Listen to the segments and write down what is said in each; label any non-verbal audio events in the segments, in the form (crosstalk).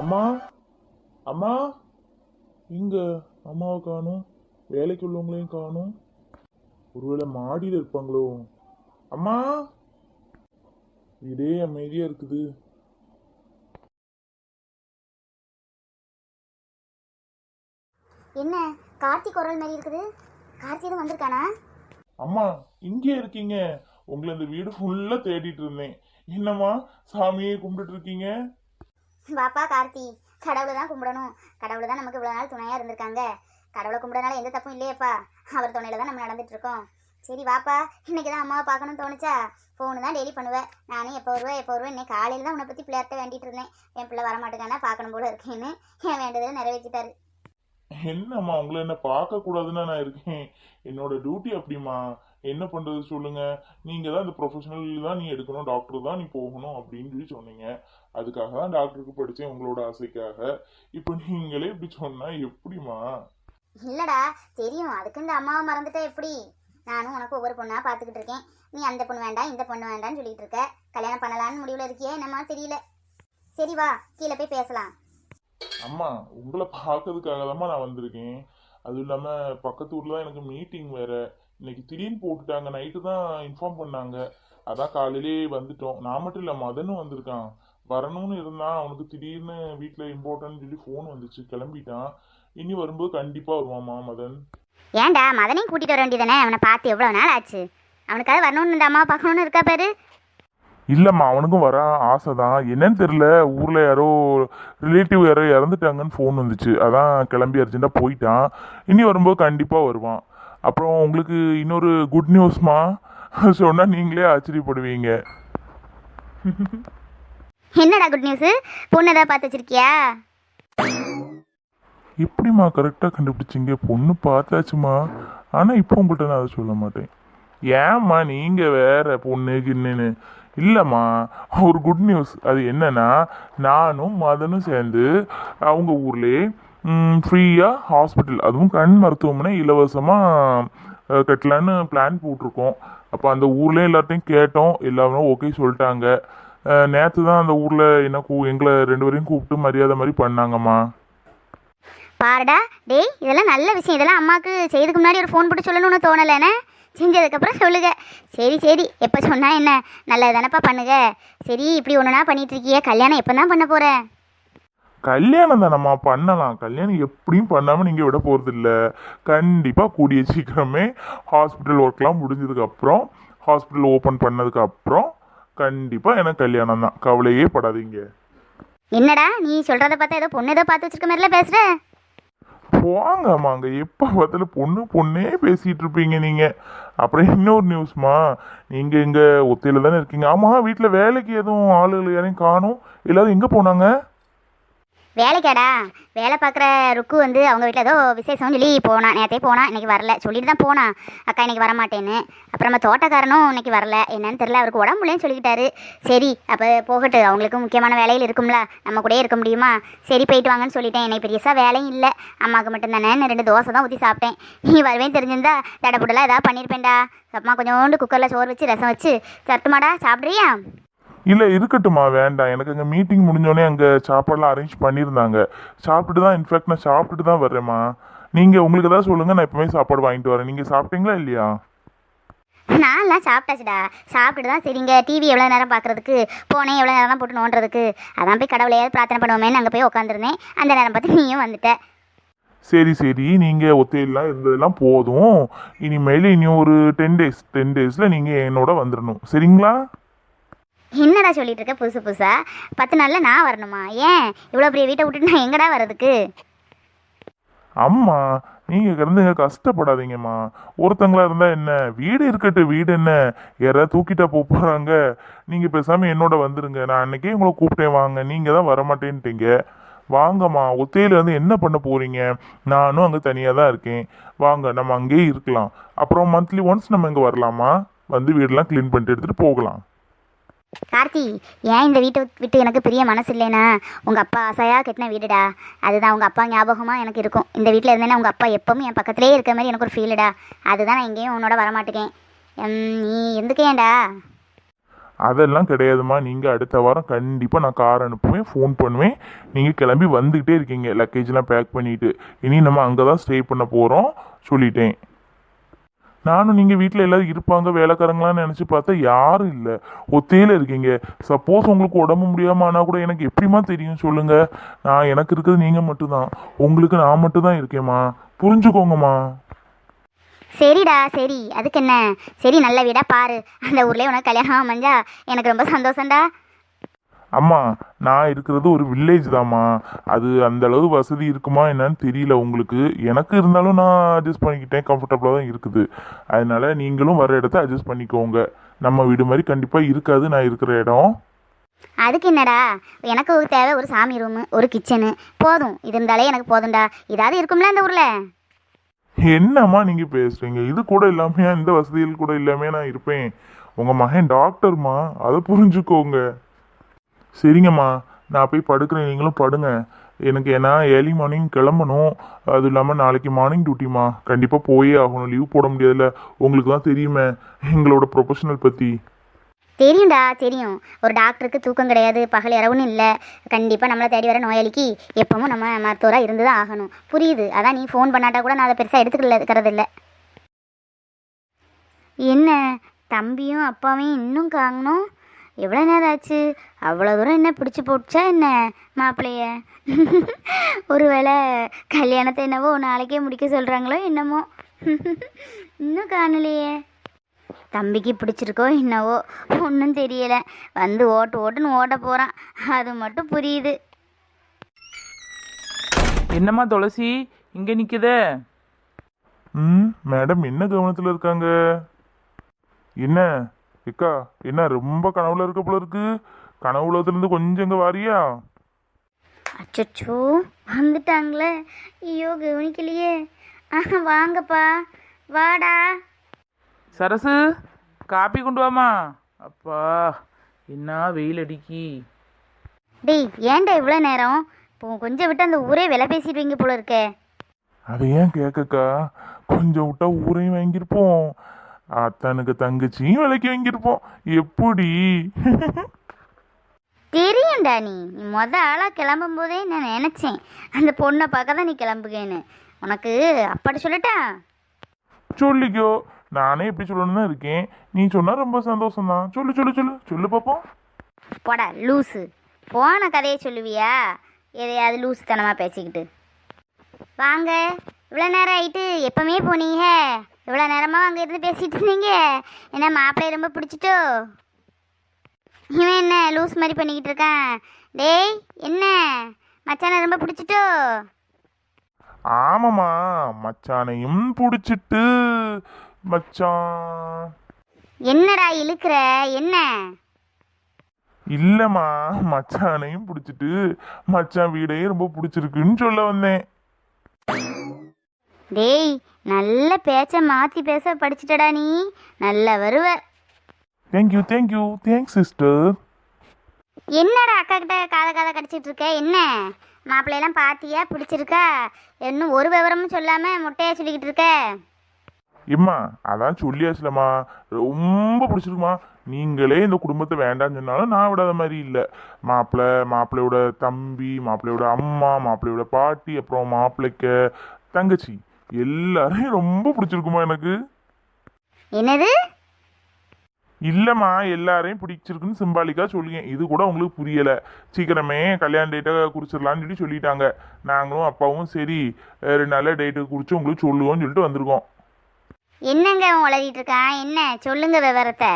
அம்மா அம்மா இங்க அம்மாவை காணும் வேலைக்கு உள்ளவங்களையும் காணும். ஒருவேளை மாடியில் இருப்பாங்களோ? அம்மா வீடே அமைதியா இருக்குது. என்ன கார்த்திக் குரல் மாதிரி இருக்குது? கார்த்தி எதுவும் வந்திருக்கானா? அம்மா இங்கே இருக்கீங்க. உங்களை இந்த வீடு ஃபுல்லா தேடிட்டு இருந்தேன். என்னம்மா சாமியே கும்பிட்டுட்டு இருக்கீங்க? வாப்பா கார்த்தி. கடவுளை தான் கும்பிடணும். கடவுள் தான் நமக்கு இவ்வளோ நாள் துணையாக இருந்திருக்காங்க. கடவுளை கும்பிடனால எந்த தப்பும் இல்லையேப்பா. அவர் துணையில தான் நம்ம நடந்துட்டு இருக்கோம் சரி வாப்பா. இன்னைக்கு தான் அம்மாவை பார்க்கணும்னு தோணுச்சா? ஃபோனு தான் டெய்லி பண்ணுவேன். நானும் எப்போ வருவேன் எப்போ வருவேன் இன்னைக்கு காலையில் தான் உன்னை பற்றி பிள்ளையார்ட்ட வேண்டிட்டு இருந்தேன். என் பிள்ளை வரமாட்டேங்கன்னா பார்க்கணும் போல இருக்கேன்னு என் வேண்டதை நிறைவேற்றிட்டாரு. என்னம்மா உங்களை என்ன பார்க்க கூடாதுன்னு நான் இருக்கேன். என்னோட டியூட்டி அப்படிம்மா. என்ன பண்றது சொல்லுங்க. நீங்க தான் இந்த ப்ரொஃபஷனல் தான் நீ எடுக்கணும் டாக்டர் தான் நீ போகணும் அப்படின்னு சொல்லி சொன்னீங்க. அதுக்காக தான் டாக்டருக்கு படிச்சேன் உங்களோட ஆசைக்காக. இப்போ நீங்களே இப்படி சொன்னா எப்படிம்மா? இல்லடா தெரியும். அதுக்கு இந்த அம்மாவை மறந்துட்டா எப்படி? நானும் உனக்கு ஒவ்வொரு பொண்ணா பார்த்துக்கிட்டு இருக்கேன். நீ அந்த பொண்ணு வேண்டாம் இந்த பொண்ணு வேண்டாம்னு சொல்லிட்டு இருக்க. கல்யாணம் பண்ணலான்னு முடிவில் இருக்கியே என்னம்மா தெரியல. சரி வா கீழே போய் பேசலாம். அம்மா உங்களை பார்க்கறதுக்காக தான்மா நான் வந்திருக்கேன். அதுவும் இல்லாம பக்கத்து ஊர்ல தான் எனக்கு மீட்டிங் வேற. இன்னைக்கு திடீர்னு போட்டுட்டாங்க நைட்டு தான் இன்ஃபார்ம் பண்ணாங்க. அதான் காலையிலே வந்துட்டோம். நான் மட்டும் இல்ல மதனும் வந்திருக்கான். வரணும்னு இருந்தான் அவனுக்கு திடீர்னு வீட்டில் இம்பார்ட்டன்ட் சொல்லி ஃபோன் வந்துச்சு கிளம்பிட்டான். இனி வரும்போது கண்டிப்பா வருவாமா மதன். ஏன்டா மதனையும் கூட்டிட்டு வர வேண்டியதானே அவனை பார்த்து எவ்வளோ நாள் ஆச்சு? அவனுக்காவது வரணும்னு இந்த அம்மாவை பார்க்கணும்னு இருக்கா பாரு? இல்லம்மா அவனுக்கும் வர ஆசை தான் என்னன்னு தெரியல ஊர்ல யாரோ ரிலேட்டிவ் யாரோ இறந்துட்டாங்கன்னு ஃபோன் வந்துச்சு. அதான் கிளம்பி அர்ஜென்ட்டாக போயிட்டான். இனி வரும்போது கண்டிப்பாக வருவான். அப்புறம் உங்களுக்கு இன்னொரு குட் நியூஸ்மா சொன்னா நீங்களே ஆச்சரியப்படுவீங்க. (laughs) என்னடா குட் நியூஸு பொண்ணு ஏதாவது பார்த்து வச்சிருக்கியா? எப்படிம்மா கரெக்டாக கண்டுபிடிச்சிங்க? பொண்ணு பார்த்தாச்சுமா ஆனால் இப்போ உங்கள்கிட்ட நான் அதை சொல்ல மாட்டேன். ஏம்மா நீங்கள் வேற பொண்ணு கிண்ணுன்னு. இல்லைம்மா ஒரு குட் நியூஸ் அது என்னன்னா நானும் மதனும் சேர்ந்து அவங்க ஊர்லேயே ஃப்ரீயாக ஹாஸ்பிட்டல் அதுவும் கண் மருத்துவமனை இலவசமாக கட்டலான்னு பிளான் போட்டிருக்கோம். அப்போ அந்த ஊர்லேயே எல்லார்ட்டையும் கேட்டோம். எல்லாருமே ஓகே சொல்லிட்டாங்க. நேற்று தான் அந்த ஊரில் என்ன கூ எங்களை ரெண்டு பேரையும் கூப்பிட்டு மரியாதை மாதிரி பண்ணாங்கம்மா. பாருடா டேய் இதெல்லாம் நல்ல விஷயம். இதெல்லாம் அம்மாவுக்கு செய்யறதுக்கு முன்னாடி ஒரு ஃபோன் போட்டு சொல்லணும்னு தோணலைண்ணே செஞ்சதுக்கப்புறம் சொல்லுங்க. சரி சரி. எப்போ சொன்னா என்ன? நல்லது தானப்பா பண்ணுங்க சரி இப்படி ஒன்றுனா பண்ணிட்டு இருக்கியே. கல்யாணம் எப்போ தான் பண்ண போற? கல்யாணம் தானம்மா பண்ணலாம். கல்யாணம் எப்படியும் பண்ணாமல் நீங்கள் விட போகிறது இல்லை கண்டிப்பாக கூடிய சீக்கிரமே ஹாஸ்பிட்டல் ஒர்க்லாம் முடிஞ்சதுக்கப்புறம் ஹாஸ்பிட்டல் ஓப்பன் பண்ணதுக்கப்புறம் கண்டிப்பாக எனக்கு கல்யாணம் தான். கவலையே படாதீங்க. என்னடா நீ சொல்றத பார்த்தா ஏதோ பொண்ணு ஏதோ பார்த்து வச்சிருக்க மாதிரில பேசுற? போங்கம்மா அங்கே எப்போ பார்த்தாலும் பொண்ணு பொண்ணே பேசிகிட்டு இருப்பீங்க நீங்கள் அப்புறம் இன்னொரு நியூஸ்மா நீங்கள் இங்கே ஒத்தையில் தானே இருக்கீங்க. ஆமாம் வீட்டில் வேலைக்கு எதுவும் ஆளுகள் யாரையும் காணும்? எல்லாரும் எங்கே போனாங்க? வேலைக்காடா. வேலை பார்க்குற ருக்கு வந்து அவங்க வீட்டில் ஏதோ விசேஷம்னு சொல்லி போனான் நேற்றே போனான் இன்னைக்கு வரல. சொல்லிட்டு தான் போனான் அக்கா இன்னைக்கு வரமாட்டேன்னு. அப்புறமா தோட்டக்காரனும் இன்னைக்கு வரல. என்னன்னு தெரில அவருக்கு உடம்புலேன்னு சொல்லிக்கிட்டாரு. சரி அப்போ போகட்டு அவங்களுக்கு முக்கியமான வேலையில் இருக்கும்ல. நம்ம கூடயே இருக்க முடியுமா? சரி போயிட்டு வாங்கன்னு சொல்லிட்டேன். என்னை பெருசாக வேலையும் இல்லை. அம்மாவுக்கு மட்டும்தானே ரெண்டு தோசை தான் ஊற்றி சாப்பிட்டேன். நீ வருவேன் தெரிஞ்சிருந்தா தடப்புடலாம் ஏதாவது பண்ணியிருப்பேன்டா அம்மா கொஞ்சோண்டு குக்கரில் சோறு வச்சு ரசம் வச்சு சட்டுமாடா சாப்பிட்றியா? இல்லை இருக்கட்டுமா வேண்டாம். எனக்கு அங்கே மீட்டிங் முடிஞ்சோடனே அங்கே சாப்பாடெல்லாம் அரேஞ்ச் பண்ணியிருந்தாங்க. சாப்பிட்டுட்டு தான் இன்ஃபேக்ட் நான் சாப்பிட்டுட்டு தான் வர்றேம்மா. நீங்கள் உங்களுக்கு ஏதாவது சொல்லுங்கள் நான் எப்பவுமே சாப்பாடு வாங்கிட்டு வரேன். நீங்கள் சாப்பிட்டீங்களா இல்லையா? நான்லாம் சாப்பிட்டாச்சுடா. சாப்பிட்டுட்டு தான் சரிங்க டிவி எவ்வளோ நேரம் பார்க்குறதுக்கு போனேன் எவ்வளோ நேரம் தான் போட்டு நோண்டுறதுக்கு. அதான் போய் கடவுளையாவது பிரார்த்தனை பண்ணுவோமேன்னு அங்கே போய் உட்காந்துருந்தேன் அந்த நேரம் பார்த்து நீயும் வந்துட்ட. சரி சரி. நீங்கள் ஒத்தையெல்லாம் இருந்ததெல்லாம் போதும். இனிமேல் இனி ஒரு டென் டேஸ் டென் டேஸில் நீங்கள் என்னோட வந்துடணும் சரிங்களா? என்னடா சொல்லிட்டு இருக்க புதுசு புதுசா? பத்து நாளில் நான் வரணுமா? ஏன்? இவ்வளோ பெரிய வீட்டை விட்டுட்டு நான் எங்கடா வர்றதுக்கு? அம்மா நீங்கள் கிடந்துங்க கஷ்டப்படாதீங்கம்மா. ஒருத்தங்களா இருந்தால் என்ன? வீடு இருக்கட்டும் வீடு என்ன? யாராவது தூக்கிட்டா போக போகிறாங்க நீங்கள் பேசாமல் என்னோட வந்துருங்க. நான் அன்னைக்கே உங்களை கூப்பிட்டேன் வாங்க. நீங்கள் தான் வரமாட்டேன்ட்டீங்க. வாங்கம்மா ஒத்தையில் வந்து என்ன பண்ண போகிறீங்க நானும் அங்கே தனியாக தான் இருக்கேன். வாங்க நம்ம அங்கேயே இருக்கலாம். அப்புறம் மந்த்லி ஒன்ஸ் நம்ம இங்கே வரலாமா? வந்து வீடெல்லாம் க்ளீன் பண்ணிட்டு எடுத்துகிட்டு போகலாம். கார்த்தி ஏன் இந்த வீட்டை விட்டு எனக்கு பெரிய மனசு இல்லைனா உங்கள் அப்பா ஆசையாக கட்டின வீடுடா. அதுதான் உங்கள் அப்பா ஞாபகமாக எனக்கு இருக்கும். இந்த வீட்டில் இருந்தேன்னா உங்கள் அப்பா எப்பவும் என் பக்கத்துலேயே இருக்கிற மாதிரி எனக்கு ஒரு ஃபீலுடா அதுதான் நான் எங்கேயும் உன்னோட வரமாட்டேக்கேன் உம், நீ எந்துக்கேன்டா அதெல்லாம் கிடையாதும்மா. நீங்கள் அடுத்த வாரம் கண்டிப்பாக நான் கார் அனுப்புவேன் ஃபோன் பண்ணுவேன். நீங்கள் கிளம்பி வந்துக்கிட்டே இருக்கீங்க. லக்கேஜ்லாம் பேக் பண்ணிவிட்டு இனி நம்ம அங்கே தான் ஸ்டே பண்ண போகிறோம் சொல்லிட்டேன். நானும் நீங்கள் வீட்டில் எல்லாரும் இருப்பாங்க வேலைக்காரங்களான்னு நினச்சி பார்த்தா யாரும் இல்லை. ஒத்தையில் இருக்கீங்க. சப்போஸ் உங்களுக்கு உடம்பு முடியாமல் ஆனால் கூட எனக்கு எப்படிமா தெரியும் சொல்லுங்கள் நான் எனக்கு இருக்கிறது நீங்கள் மட்டும்தான். உங்களுக்கு நான் மட்டும்தான் இருக்கேம்மா. புரிஞ்சுக்கோங்கம்மா. சரிடா சரி. அதுக்கு என்ன? சரி நல்ல வீடாக பாரு. அந்த ஊர்லேயே உனக்கு கல்யாணம் அமைஞ்சா எனக்கு ரொம்ப சந்தோஷம்டா. அம்மா நான் இருக்கிறது ஒரு வில்லேஜ் தாம்மா. அது அந்த அளவு வசதி இருக்குமா என்னன்னு தெரியல உங்களுக்கு. எனக்கு இருந்தாலும் நான் அட்ஜஸ்ட் பண்ணிக்கிட்டேன். கம்ஃபர்டபுளாக தான் இருக்குது. அதனால நீங்களும் வர இடத்த அட்ஜஸ்ட் பண்ணிக்கோங்க. நம்ம வீடு மாதிரி கண்டிப்பாக இருக்காது. நான் இருக்கிற இடம். அதுக்கு என்னடா? எனக்கு ஒரு தேவை ஒரு சாமி ரூமு ஒரு கிச்சனு போதும். இது இருந்தாலே எனக்கு போதும்டா. இதாவது இருக்கும்ல அந்த ஊர்ல? என்னம்மா நீங்க பேசுறீங்க? இது கூட இல்லாமையா? இந்த வசதிகள் கூட இல்லாமே நான் இருப்பேன். உங்க மகன் டாக்டர்மா அதை புரிஞ்சுக்கோங்க. சரிங்கம்மா நான் போய் படுக்கிறேன். நீங்களும் படுங்க. எனக்கு ஏன்னா ஏர்லி மார்னிங் கிளம்பணும். அது இல்லாமல் நாளைக்கு மார்னிங் டியூட்டிம்மா கண்டிப்பாக போயே ஆகணும். லீவ் போட முடியாதுல்ல. உங்களுக்கு தான் தெரியுமே எங்களோட ப்ரொஃபஷனல் பற்றி தெரியும்டா தெரியும். ஒரு டாக்டருக்கு தூக்கம் கிடையாது. பகல் இரவுன்னு இல்லை. கண்டிப்பாக நம்மளை தேடி வர நோயாளிக்கு எப்பவும் நம்ம மருத்துவராக இருந்து தான் ஆகணும். புரியுது. அதான் நீ ஃபோன் பண்ணாட்டா கூட நான் அதை பெருசாக எடுத்துக்கிறது இருக்கிறது இல்லை என்ன? தம்பியும் அப்பாவையும் இன்னும் காங்கணும் எவ்வளோ நேரம் ஆச்சு. அவ்வளோ தூரம் என்ன பிடிச்சி போட்டுச்சா என்ன மாப்பிள்ளைய? (laughs) ஒருவேளை கல்யாணத்தை என்னவோ நாளைக்கே முடிக்க சொல்கிறாங்களோ என்னமோ. (laughs) இன்னும் காணலையே. தம்பிக்கு பிடிச்சிருக்கோ என்னவோ ஒன்றும் தெரியல. வந்து ஓட்டு ஓட்டுன்னு ஓட போகிறான் அது மட்டும் புரியுது. என்னம்மா துளசி இங்கே நிற்குதே ம் மேடம் என்ன கவனத்தில் இருக்காங்க? என்ன? ஏக்கா என்ன ரொம்ப கனவுல இருக்க போல இருக்கு. கனவுலத்துலேருந்து கொஞ்சம் இங்கே வாரியா? அச்சச்சோ வந்துட்டாங்களே. ஐயோ கவனிக்கலையே. ஆஹா வாங்கப்பா. வாடா. சரசு காப்பி கொண்டு வாமா. அப்பா என்ன வெயில் அடிக்கி. டேய் ஏன்டா இவ்வளோ நேரம்? இப்போ கொஞ்சம் விட்டு அந்த ஊரே விலை பேசிடுவீங்க போல இருக்கே. அதை ஏன் கேட்கக்கா? கொஞ்சம் விட்டா ஊரையும் வாங்கியிருப்போம். அத்தனுக்கு தங்கச்சியும் விலைக்கு வாங்கியிருப்போம். எப்படி? தெரியும்டா நீ. நீ மொத ஆளாக கிளம்பும் போதே நான் நினச்சேன். அந்த பொண்ணை பார்க்க தான் நீ கிளம்புகேன்னு. உனக்கு அப்பாட்ட சொல்லட்டா? சொல்லிக்கோ. நானே எப்படி சொல்லணும்னு தான் இருக்கேன். நீ சொன்னா ரொம்ப சந்தோஷம்தான். சொல்லு சொல்லு சொல்லு. சொல்லு பார்ப்போம் போடா லூஸு போன கதையை சொல்லுவியா? எதையாவது லூசு தனமாக பேசிக்கிட்டு. வாங்க. இவ்வளோ நேரம் ஆயிட்டு எப்பவுமே போனீங்க. இவ்வளோ நேரமாக அங்கே இருந்து பேசிட்டு இருந்தீங்க? என்ன மாப்பிள்ளைய ரொம்ப பிடிச்சிட்டோ? இவன் என்ன லூஸ் மாதிரி பண்ணிக்கிட்டு இருக்கான்? டேய் என்ன? மச்சானை ரொம்ப பிடிச்சிட்டோ? ஆமாம்மா மச்சானையும் பிடிச்சிட்டு மச்சான். என்னடா இழுக்கிற? என்ன? இல்லைம்மா மச்சானையும் பிடிச்சிட்டு மச்சான் வீடையும் ரொம்ப பிடிச்சிருக்குன்னு சொல்ல வந்தேன். டேய் நல்ல பேச்ச மாற்றி பேச படிச்சிட்டடா நீ. நல்லா வருவ. தேங்க்யூ தேங்க்யூ தேங்க்ஸ் சிஸ்டர் என்னடா அக்கா கிட்ட காதை காதை கடிச்சிட்டு இருக்க? என்ன? மாப்பிள்ளையெல்லாம் பாத்தியா? பிடிச்சிருக்கா? இன்னும் ஒரு விவரமும் சொல்லாம முட்டையா சொல்லிக்கிட்டு இருக்க? இம்மா அதான் சொல்லியாச்சுலம்மா. ரொம்ப பிடிச்சிருக்குமா நீங்களே இந்த குடும்பத்தை வேண்டாம்னு சொன்னாலும் நான் விடாத மாதிரி இல்லை. மாப்பிள்ளை மாப்பிள்ளையோட தம்பி மாப்பிள்ளையோட அம்மா மாப்பிள்ளையோட பாட்டி அப்புறம் மாப்பிள்ளைக்கு தங்கச்சி. எல்லாரையும் ரொம்ப பிடிச்சிருக்குமா எனக்கு? என்னது? இல்லைம்மா எல்லாரையும் பிடிச்சிருக்குன்னு சிம்பாலிக்கா சொல்லுங்க இது கூட உங்களுக்கு புரியலை. சீக்கிரமே கல்யாண டேட்டை குறிச்சிடலான்னு சொல்லி சொல்லிட்டாங்க. நாங்களும் அப்பாவும் சரி ரெண்டு நாளில் டேட்டு குறித்து உங்களுக்கு சொல்லுவோம்னு சொல்லிட்டு வந்திருக்கோம். என்னங்க உளறிட்டு இருக்கான்? என்ன? சொல்லுங்க விவரத்தை.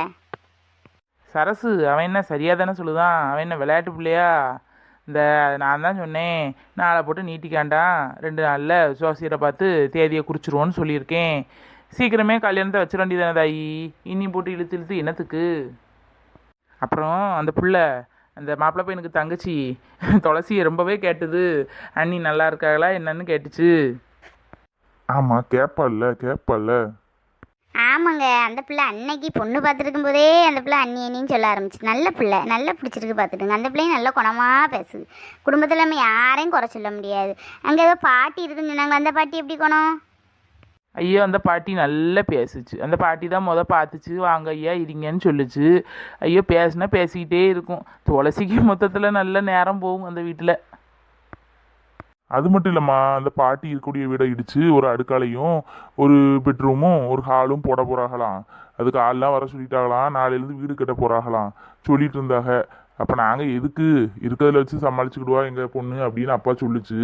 சரசு அவன் என்ன சரியாக தானே சொல்லுதான்? அவன் என்ன விளையாட்டு பிள்ளையா? இந்த நான் தான் சொன்னேன். நாளை போட்டு நீட்டிக்காண்டான் ரெண்டு நாளில் விசுவாசியரை பார்த்து தேதியை குறிச்சிருவோன்னு சொல்லியிருக்கேன். சீக்கிரமே கல்யாணத்தை வச்சிட வேண்டியதானே தாயி. இனி போட்டு இழுத்து இழுத்து என்னத்துக்கு? அப்புறம் அந்த புள்ள அந்த மாப்பிள்ளை பையனுக்கு தங்கச்சி துளசி ரொம்பவே கேட்டது. அண்ணி நல்லா இருக்காங்களா என்னன்னு கேட்டுச்சு. ஆமாம் கேட்பால்ல கேட்பால்ல ஆமாங்க அந்த பிள்ளை அன்னைக்கு பொண்ணு பார்த்துருக்கும் போதே அந்த பிள்ளை அண்ணி அண்ணின்னு சொல்ல ஆரம்பிச்சு நல்ல பிள்ளை நல்லா பிடிச்சிருக்கு பார்த்துட்டுங்க அந்த பிள்ளையும் நல்ல குணமாக பேசுது. குடும்பத்தில் நம்ம யாரையும் குறை சொல்ல முடியாது. அங்கே ஏதோ பாட்டி இருக்குன்னு சொன்னாங்க. அந்த பாட்டி எப்படி குணம்? ஐயோ அந்த பாட்டி நல்லா பேசுச்சு. அந்த பாட்டி தான் முத பார்த்துச்சு. வாங்க ஐயா இருங்கன்னு சொல்லுச்சு. ஐயோ பேசுனா பேசிக்கிட்டே இருக்கும். துளசிக்கு மொத்தத்தில் நல்ல நேரம் போகும் அந்த வீட்டில். அது மட்டும் இல்லைம்மா அந்த பாட்டி இருக்கக்கூடிய வீடை இடிச்சு ஒரு அடுக்காலையும் ஒரு பெட்ரூமும் ஒரு ஹாலும் போட போகிறாகலாம் அதுக்கு ஆள்லாம் வர சொல்லிட்டாங்களாம். நாளையிலேருந்து வீடு கட்ட போறாங்களாம். சொல்லிட்டு இருந்தாங்க. அப்போ நாங்கள் எதுக்கு இருக்கிறதுல வச்சு சமாளிச்சுக்கிடுவா எங்கள் பொண்ணு அப்படின்னு அப்பா சொல்லுச்சு.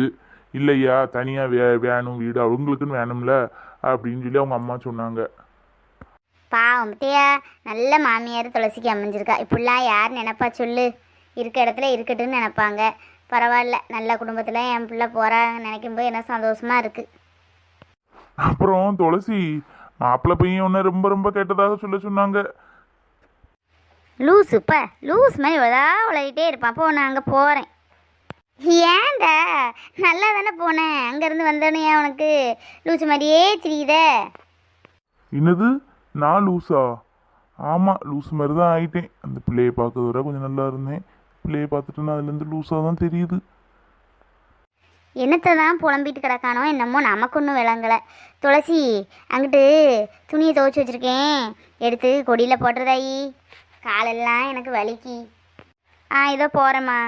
இல்லையா தனியாக வே வேணும் வீடு அவங்களுக்குன்னு வேணும்ல அப்படின்னு சொல்லி அவங்க அம்மா சொன்னாங்க. பாவம் பத்தியா நல்ல மாமியார் துளசிக்கு அமைஞ்சிருக்கா. இப்படிலாம் யார் நினைப்பா சொல்லு. இருக்க இடத்துல இருக்கட்டும்னு நினைப்பாங்க. பரவாயில்ல. நல்ல குடும்பத்தில் என் பிள்ளை போகிறாங்க நினைக்கும் போது என்ன சந்தோஷமா இருக்கு. அப்புறம் துளசி மாப்பிள்ளை பையன் ஒன்று ரொம்ப ரொம்ப கேட்டதாக சொல்ல சொன்னாங்க. லூசு இப்போ. லூஸ் மாதிரி உதா உலகிட்டே இருப்பான். அப்போ நான் அங்கே போகிறேன் ஏன்டா? நல்லா தானே போனேன் அங்கேருந்து வந்தோடனே ஏன் உனக்கு லூசு மாதிரியே தெரியுதே. என்னது? நான் லூஸா ஆமாம் லூஸ் மாதிரி தான் ஆயிட்டேன். அந்த பிள்ளையை பார்க்கறத விட கொஞ்சம் நல்லா இருந்தேன். பிள்ளையை பார்த்துட்டு நான் அதுலேருந்து லூஸாக தான் தெரியுது. என்னத்தை தான் புலம்பிட்டு கிடக்கானோ என்னமோ நமக்கு ஒன்றும் விளங்கலை. துளசி அங்கிட்டு துணியை துவைச்சி வச்சுருக்கேன். எடுத்து கொடியில் போட்டுறதாயி. காலெல்லாம் எனக்கு வலிக்கு. ஆ இதோ போகிறேம்மா